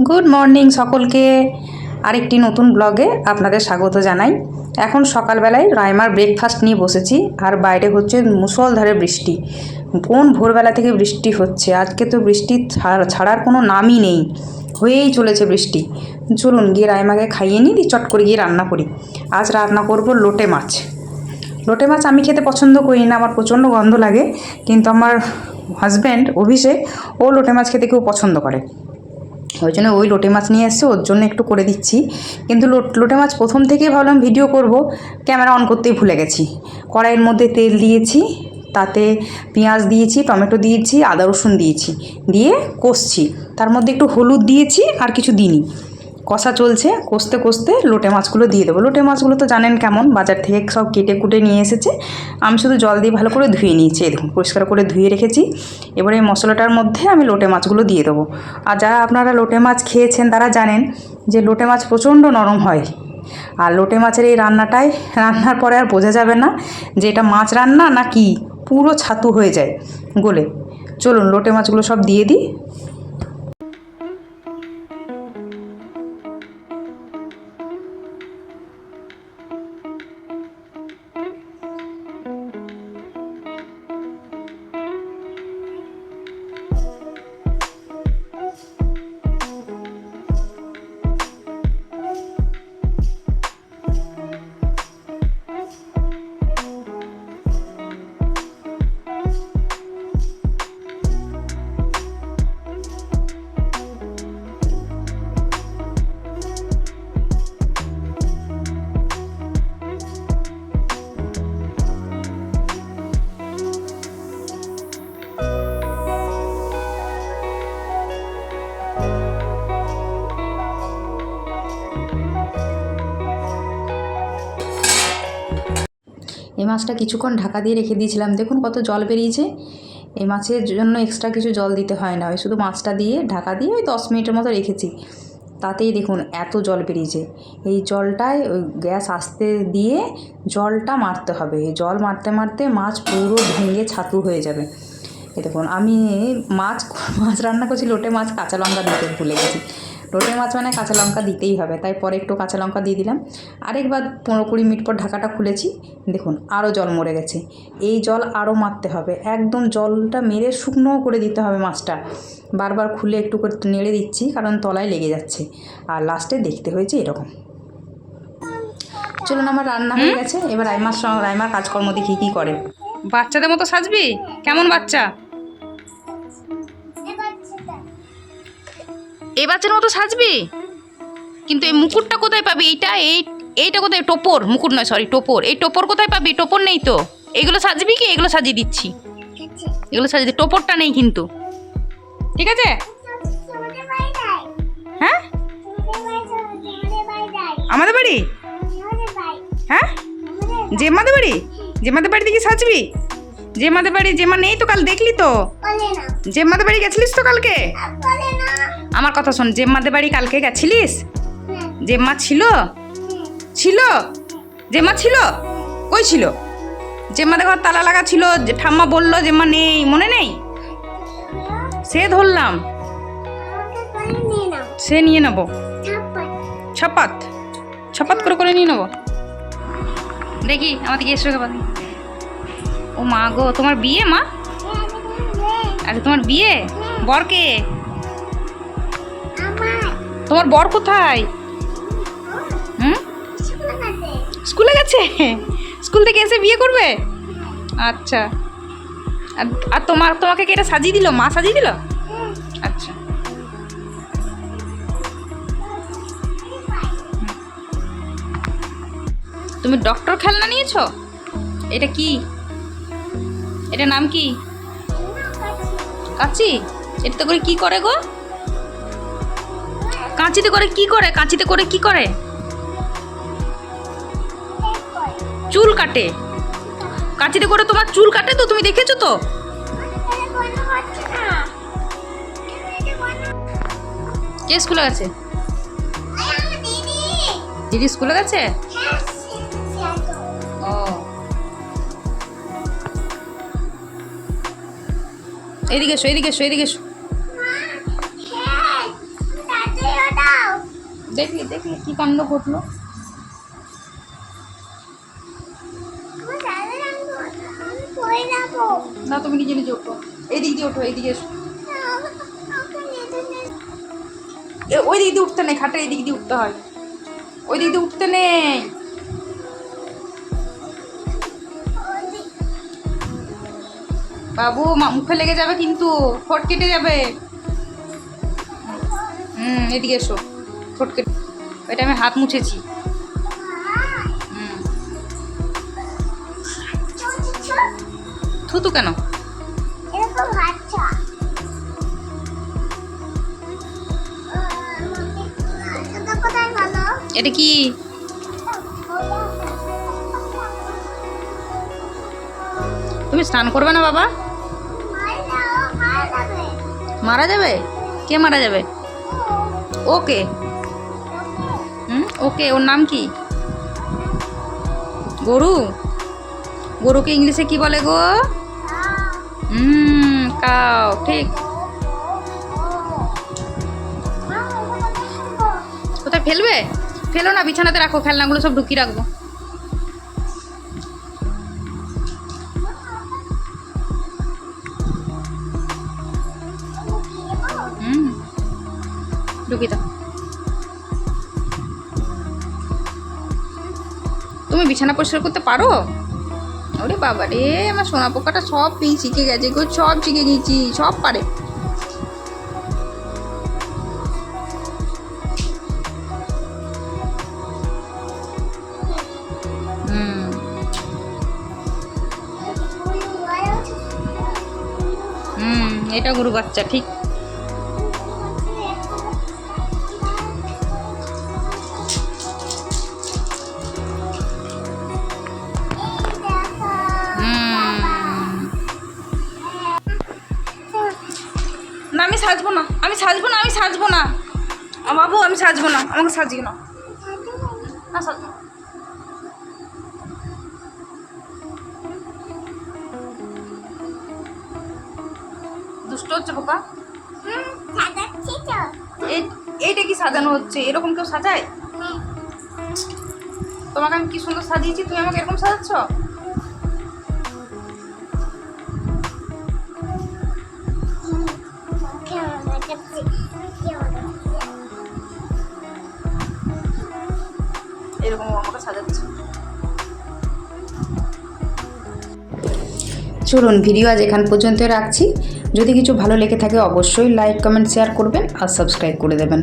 Good morning সকলকে। আরেকটি নতুন ব্লগে আপনাদের স্বাগত জানাই। এখন সকালবেলায় রাইমার ব্রেকফাস্ট নিয়ে বসেছি, আর বাইরে হচ্ছে মুষলধারে বৃষ্টি। কোন ভোরবেলা থেকে বৃষ্টি হচ্ছে? আজকে তো বৃষ্টি ছাড়- ছাড়ার কোনো নামই নেই। হয়েই চলেছে বৃষ্টি। চলুন গিয়ে রাইমাকে খাইয়ে নিই চট করে গিয়ে রান্না করি। আজ রান্না করব লোটে মাছ। লোটে মাছ আমি খেতে পছন্দ করি না, আমার প্রচণ্ড গন্ধ লাগে। কিন্তু আমার হাজব্যান্ড অভিষেক, ও লোটে মাছ খেতে খুব পছন্দ করে। ওই জন্য ওই লোটে মাছ নিয়ে এসছে, ওর জন্য একটু করে দিচ্ছি। কিন্তু লোট- মাছ প্রথম থেকেই ভাবলাম ভিডিও করব ক্যামেরা অন করতেই ভুলে গেছি। কড়াইয়ের মধ্যে তেল দিয়েছি, তাতে পেঁয়াজ দিয়েছি, টমেটো দিয়েছি, আদা রসুন দিয়েছি, দিয়ে কষছি। তার মধ্যে একটু হলুদ দিয়েছি আর কিছু দিইনি। কষা চলছে, কষতে কষতে লোটে মাছগুলো দিয়ে দেবো। লোটে মাছগুলো তো জানেন কেমন, বাজার থেকে সব কেটে কুটে নিয়ে এসেছে। আমি শুধু জল দিয়ে ভালো করে ধুয়ে নিয়েছি দেখুন, পরিষ্কার করে ধুয়ে রেখেছি। এবারে এই মশলাটার মধ্যে আমি লোটে মাছগুলো দিয়ে দেবো। আর যারা আপনারা লোটে মাছ খেয়েছেন, তারা জানেন যে লোটে মাছ প্রচণ্ড নরম হয়। আর লোটে মাছের এই রান্নাটাই, রান্নার পরে আর বোঝা যাবে না যে এটা মাছ রান্না না কি পুরো ছাতু হয়ে যায় গোলে। চলুন, লোটে মাছগুলো সব দিয়ে দিই। এই মাছটা কিছুক্ষণ ঢাকা দিয়ে রেখে দিয়েছিলাম। দেখুন কত জল বেরিয়েছে। এই মাছের জন্য এক্সট্রা কিছু জল দিতে হয় না। ওই শুধু মাছটা দিয়ে ঢাকা দিয়ে ওই দশ মিনিটের মতো রেখেছি। তাতেই দেখুন এত জল বেরিয়েছে। এই জলটায় ওই গ্যাস আসতে দিয়ে জলটা মারতে হবে। এই জল মারতে মারতে মাছ পুরো ভেঙে ছাতু হয়ে যাবে। এই দেখুন, আমি মাছ মাছ রান্না করছি, লোটে মাছ কাঁচা লঙ্কা দিতে ভুলে গেছি। লোটে মাছ মানে কাঁচা লঙ্কা দিতেই হবে তাই পরে একটু কাঁচা লঙ্কা দিয়ে দিলাম। আরেকবার পনেরো কুড়ি মিনিট পর ঢাকাটা খুলেছি দেখুন আরও জল মরে গেছে। এই জল আরও মারতে হবে একদম জলটা মেরে শুকনো করে দিতে হবে মাছটা। বারবার খুলে একটু করে নেড়ে দিচ্ছি কারণ তলায় লেগে যাচ্ছে। আর লাস্টে দেখতে হয়েছে এরকম। চলুন আমার রান্না হয়ে গেছে এবার রাইমার সঙ্গে রাইমার কাজকর্ম দেখি কী করে। বাচ্চাদের মতো সাজবি? কেমন বাচ্চা? এই বাচ্চার মতো সাজবি? কিন্তু এই মুকুটটা কোথায় পাবি? এইটা এই এইটা কোথায়? টোপর মুকুট নয় সরি টোপর। এই টোপর কোথায় পাবি? টোপর নেই তো। এগুলো সাজবি কি? এগুলো সাজিয়ে দিচ্ছি। এগুলো সাজিয়ে টোপরটা নেই কিন্তু। ঠিক আছে? হ্যাঁ? আমাদের বাড়ি? হ্যাঁ? জেম্মাদের বাড়ি? জেম্মাদের বাড়ি দেখি সাজবি? জেম্মাদের বাড়ি জেম্মা নেই তো কাল দেখলি তো? জেম্মাদের বাড়ি গেছিলিস তো কালকে? আমার কথা শোন জেম্মাদের বাড়ি কালকে গেছিলিস? জেম্মা ছিল? ছিল? জেম্মা ছিল? কই ছিল? জেম্মাদের ঘর তালা লাগা ছিল যে ঠাম্মা বলল জেম্মা নেই মনে নেই? সে ধরলাম। সে নিয়ে নেব। ছাপাত ছাপাত করে করে নিয়ে নেব। দেখি আমাদের গেস্ট রেখে পাবি ও মা গো তোমার বিয়ে মা? আরে তোমার বিয়ে? বর কে তোমার বর কোথায়? হুম? স্কুলে গেছে? স্কুল থেকে এসে বিয়ে করবে? আচ্ছা। আর- তোমার, তোমাকে কে এটা সাজিয়ে দিল? মা সাজিয়ে দিল? আচ্ছা। তুমি ডক্টর খেলনা নিয়েছো? এটা কি? এটা নাম কি? কাঁচি? এটাতে করে কি করে গো? কাঁচিতে করে কি করে? কাঁচিতে করে কি করে? চুল কাটে। কাঁচিতে করে তোমার চুল কাটে তো? তুমি দেখেছ তো? কে স্কুলে গেছে? দিদি স্কুলে গেছে? ও। এদিকে এসো এদিকে এসো এদিকে এসো। দেখলি দেখলি কি কাণ্ড ঘটলো। না তুমি নিজে নিজে ওঠো। এইদিক দিয়ে ওঠো এইদিকে এসো। ওই দিক দিয়ে উঠতে নেই খাটের এই দিক দিয়ে উঠতে হয়। ওই দিক দিয়ে উঠতে নেই। বাবু মা- মুখে লেগে যাবে কিন্তু ঠোঁট কেটে যাবে। হুম এদিকে এসো। কেটে ওইটা আমি হাত মুছেছি। থুতু কেন? এটা কি? তুমি স্নান করবে না বাবা? মারা যাবে? কে মারা যাবে? ওকে। হুম, ওকে, ওর নাম কি? গরু? গরুকে ইংলিশে কি বলে গো? কাও, ঠিক। কোথায় ফেলবে? ফেলো না, বিছানাতে রাখো, খেলনাগুলো সব ঢুকিয়ে রাখব। তুমি বিছানা পরিষ্কার করতে পারো? ওরে বাবা রে আমার সোনা পোকাটা সব শিখে গেছে গো, সব শিখে গেছি, সব পারে। এটা গরু বাচ্চা, ঠিক। সাজবো না, আমি সাজবো না, আমি সাজবো না। বাবু, আমি সাজবো না, আমাকে সাজিয়ে না। দুষ্ট হচ্ছে বোকা? এই এইটা কি সাজানো হচ্ছে? এরকম কেউ সাজায়? তোমাকে আমি কি সুন্দর সাজিয়েছি? তুমি আমাকে এরকম সাজাচ্ছ? এরকম আমাকে চলুন ভিডিও আজ এখান পর্যন্ত রাখছি। যদি কিছু ভালো লেগে থাকে অবশ্যই লাইক কমেন্ট শেয়ার করবেন আর সাবস্ক্রাইব করে দেবেন।